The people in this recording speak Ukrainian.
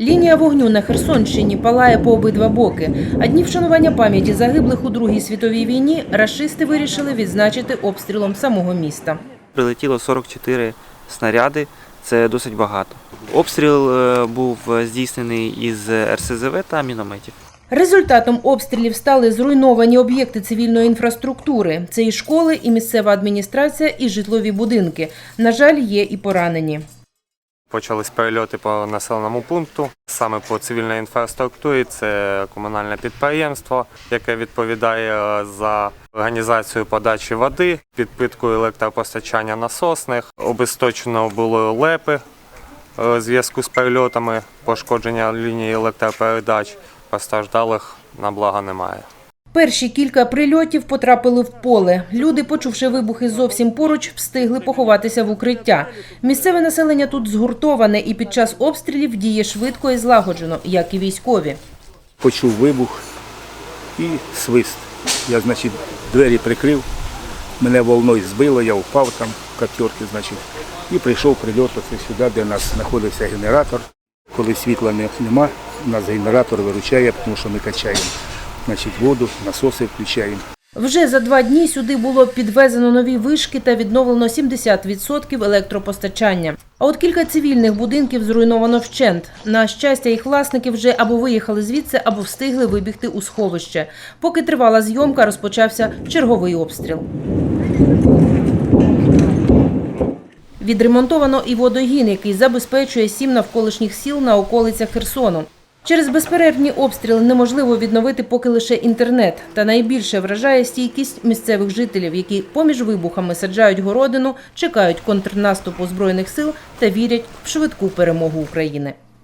Лінія вогню на Херсонщині палає по обидва боки. А дні вшанування пам'яті загиблих у Другій світовій війні рашисти вирішили відзначити обстрілом самого міста. Прилетіло 44 снаряди, це досить багато. Обстріл е, був здійснений із РСЗВ та мінометів. Результатом обстрілів стали зруйновані об'єкти цивільної інфраструктури. Це і школи, і місцева адміністрація, і житлові будинки. На жаль, є і поранені. Почались перельоти по населеному пункту. Саме по цивільній інфраструктурі це комунальне підприємство, яке відповідає за організацію подачі води, підпитку електропостачання насосних. Обесточено було лепи е, в зв'язку з перельотами, пошкодження лінії електропередач. Постраждалих на благо немає. Перші кілька прильотів потрапили в поле. Люди, почувши вибухи зовсім поруч, встигли поховатися в укриття. Місцеве населення тут згуртоване і під час обстрілів діє швидко і злагоджено, як і військові. почув вибух і свист. Я, значить, двері прикрив, мене волною збило, я впав там в каптерки, значить, і прийшов прильот оце сюди, де у нас знаходився генератор. Коли світла нема, у нас генератор виручає, тому що ми качаємо значить, воду, насоси включаємо. Вже за два дні сюди було підвезено нові вишки та відновлено 70% електропостачання. А от кілька цивільних будинків зруйновано вщент. На щастя, їх власники вже або виїхали звідси, або встигли вибігти у сховище. Поки тривала зйомка, розпочався черговий обстріл. Відремонтовано і водогін, який забезпечує сім навколишніх сіл на околицях Херсону. Через безперервні обстріли неможливо відновити поки лише інтернет. Та найбільше вражає стійкість місцевих жителів, які поміж вибухами саджають городину, чекають контрнаступу збройних сил та вірять в швидку перемогу України.